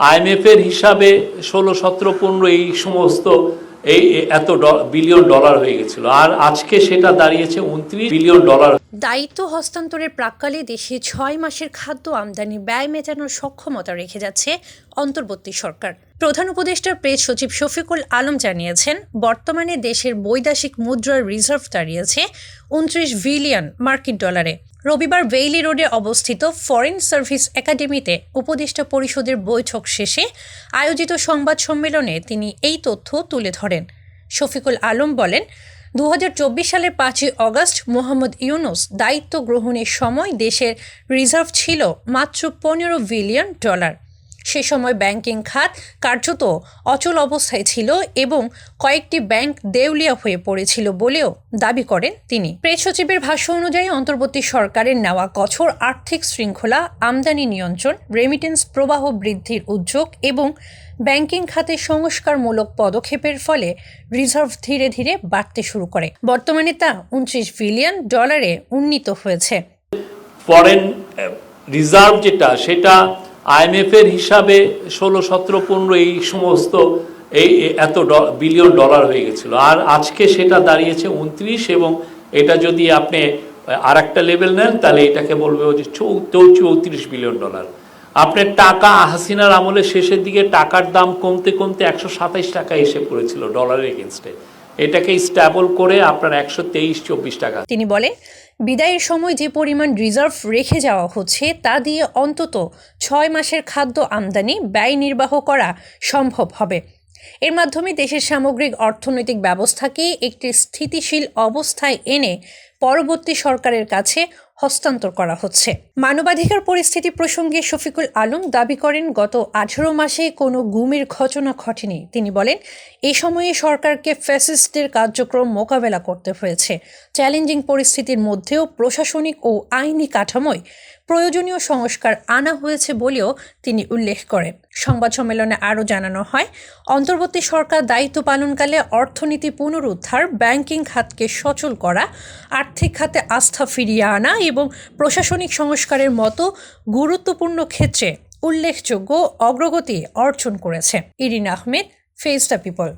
IMF এর হিসাবে ষোলো, সতেরো, পনেরো এই সমস্ত এই এত বিলিয়ন ডলার হয়ে গেছিল। আর আজকে সেটা দাঁড়িয়েছে উনত্রিশ বিলিয়ন ডলার। দায়িত্ব হস্তান্তরের প্রাক্কালে দেশে ছয় মাসের খাদ্য আমদানি ব্যয় মেটানোর সক্ষমতা রেখে যাচ্ছে অন্তর্বর্তী সরকার। প্রধান উপদেষ্টার প্রেস সচিব শফিকুল আলম জানিয়েছেন, বর্তমানে দেশের বৈদেশিক মুদ্রার রিজার্ভ দাঁড়িয়েছে উনত্রিশ বিলিয়ন মার্কিন ডলারে। রবিবার ভেইলি রোডে অবস্থিত ফরেন সার্ভিস একাডেমিতে উপদেষ্টা পরিষদের বৈঠক শেষে আয়োজিত সংবাদ সম্মেলনে তিনি এই তথ্য তুলে ধরেন। শফিকুল আলম বলেন দু হাজার চব্বিশ সালের পাঁচই অগস্ট মোহাম্মদ ইউনুস দায়িত্ব গ্রহণের সময় দেশের রিজার্ভ ছিল মাত্র পনেরো বিলিয়ন ডলার। সে সময় ব্যাংকিং খাত কার্যত অচল অবস্থায় ছিল এবং কয়েকটি ব্যাংক দেউলিয়া হয়ে পড়েছিল বলেও দাবি করেন তিনি। প্রেস সচিবের ভাষ্য অনুযায়ী অন্তর্বর্তী সরকারের নেওয়া কঠোর আর্থিক শৃঙ্খলা, আমদানি নিয়ন্ত্রণ রেমিটেন্স প্রবাহ বৃদ্ধির উদ্যোগ এবং ব্যাংকিং খাতে সংস্কারমূলক পদক্ষেপের ফলে রিজার্ভ ধীরে ধীরে বাড়তে শুরু করে। বর্তমানে তা উনত্রিশ বিলিয়ন ডলারে উন্নীত হয়েছে। ফরেন রিজার্ভ যেটা, সেটা আইএমএফ এর হিসাবে ষোলো, সতেরো, পনেরো এই সমস্ত এই এত বিলিয়ন ডলার হয়ে গেছিল। আর আজকে সেটা দাঁড়িয়েছে উনত্রিশ এবং এটা যদি আপনি আর একটা লেভেল নেন, তাহলে এটাকে বলবে যে চৌত্রিশ বিলিয়ন ডলার। আপনার টাকা হাসিনার আমলের শেষের দিকে টাকার দাম কমতে কমতে একশো সাতাইশ টাকা এসে পড়েছিল ডলারের এগেনস্টে এটাকে স্ট্যাবল করে আপনার একশো তেইশ, চব্বিশ টাকা। তিনি বলেন বিদায়ের সময় যে পরিমাণ রিজার্ভ রেখে যাওয়া হচ্ছে, তা দিয়ে অন্তত ছয় মাসের খাদ্য আমদানি ব্যয় নির্বাহ করা সম্ভব হবে। এর মাধ্যমে দেশের সামগ্রিক অর্থনৈতিক ব্যবস্থাকে একটি স্থিতিশীল অবস্থায় এনে পরবর্তী সরকারের কাছে হস্তান্তর করা হচ্ছে। মানবাধিকার পরিস্থিতি প্রসঙ্গে শফিকুল আলম দাবি করেন, গত আঠারো মাসে কোনো গুমের ঘটনা ঘটেনি। তিনি বলেন এই সময়ে সরকারকে ফ্যাসিস্টদের কার্যক্রম মোকাবেলা করতে হয়েছে। চ্যালেঞ্জিং পরিস্থিতির মধ্যেও প্রশাসনিক ও আইনি কাঠামোয় প্রয়োজনীয় সংস্কার আনা হয়েছে বলেও তিনি উল্লেখ করেন। সংবাদ সম্মেলনে আরও জানানো হয়, অন্তর্বর্তী সরকার দায়িত্ব পালনকালে অর্থনীতি পুনরুদ্ধার, ব্যাংকিং খাতকে সচল করা আর্থিক খাতে আস্থা ফিরিয়ে আনা এবং প্রশাসনিক সংস্কারের মতো গুরুত্বপূর্ণ ক্ষেত্রে উল্লেখযোগ্য অগ্রগতি অর্জন করেছে। Irin Ahmed face the people.